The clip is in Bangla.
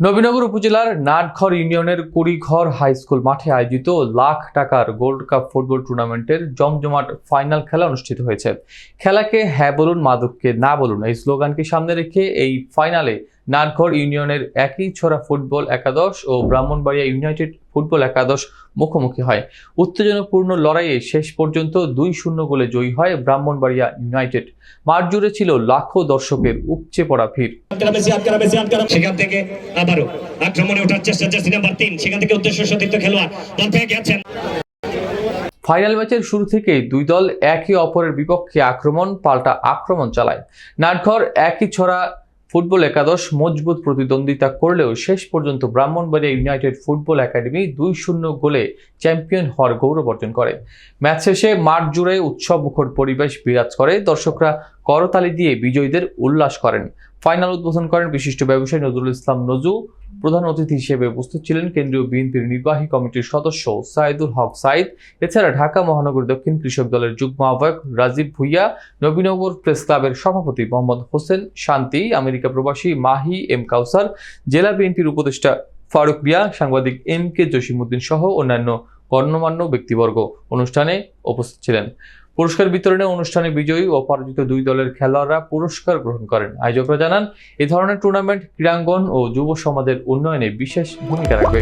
নবীনগর উপজেলার নাটঘর ইউনিয়নের কুড়িঘর হাই স্কুল মাঠে আয়োজিত লাখ টাকার গোল্ড কাপ ফুটবল টুর্নামেন্টের জমজমাট ফাইনাল খেলা অনুষ্ঠিত হয়েছে। খেলাকে হ্যাঁ বলুন, মাদককে না বলুন, এই স্লোগানকে সামনে রেখে এই ফাইনালে নাটঘর ইউনিয়নের একই ছড়া ফুটবল একাদশ ও ব্রাহ্মণবাড়িয়া ইউনাইটেড ফুটবল একাদশ মুখোমুখি হয়। উত্তেজনাপূর্ণ লড়াইয়ে শেষ পর্যন্ত দুই শূন্য গোলে জয়ী হয় ব্রাহ্মণবাড়িয়া ইউনাইটেড। মাঠ জুড়ে ছিল লাখো দর্শকের উপচে পড়া ভিড়। সেখান থেকে আবারও আক্রমণে ওঠার চেষ্টা জার্সি নাম্বার তিন। সেখান থেকে উদ্দেশ্য সতীর্থ খেলোয়াড় গেছেন। ফাইনাল ম্যাচের শুরু থেকেই দুই দল একে অপরের বিপক্ষে আক্রমণ পাল্টা আক্রমণ চালায়। নাটঘর একই ছড়া ফুটবল একাদশ মজবুত প্রতিদ্বন্দ্বিতা করলেও শেষ পর্যন্ত ব্রাহ্মণবাড়িয়া ইউনাইটেড ফুটবল একাডেমি দুই শূন্য গোলে চ্যাম্পিয়ন হওয়ার গৌরব অর্জন করে। ম্যাচ শেষে মাঠ জুড়ে উৎসব মুখর পরিবেশ বিরাজ করে। দর্শকরা করতালি দিয়ে বিজয়ীদের উল্লাস করেন। ফাইনাল উদ্বোধন করেন বিশিষ্ট ব্যবসায়ী নজরুল ইসলাম নজু প্রধান অতিথি হিসেবে উপস্থিত ছিলেন কেন্দ্রীয় বিএনপির নির্বাহী কমিটির সদস্য সাইদুল হক সাইদ। এছাড়া ঢাকা মহানগর দক্ষিণ কৃষক দলের যুগ্ম আহ্বায়ক রাজীব ভুইয়া, নবীনগর প্রেস ক্লাবের সভাপতি মোহাম্মদ হোসেন শান্তি, আমেরিকা প্রবাসী মাহি এম কাউসার, জেলা বিএনপির উপদেষ্টা ফারুক বিয়া সাংবাদিক এম কে জসিমুদ্দিন সহ অন্যান্য গণ্যমান্য ব্যক্তিবর্গ অনুষ্ঠানে উপস্থিত ছিলেন। পুরস্কার বিতরণে অনুষ্ঠানে বিজয়ী ও পরাজিত দুই দলের খেলোয়াড়রা পুরস্কার গ্রহণ করেন। আয়োজকরা জানান, এ ধরনের টুর্নামেন্ট ক্রীড়াঙ্গন ও যুব সমাজের উন্নয়নে বিশেষ ভূমিকা রাখবে।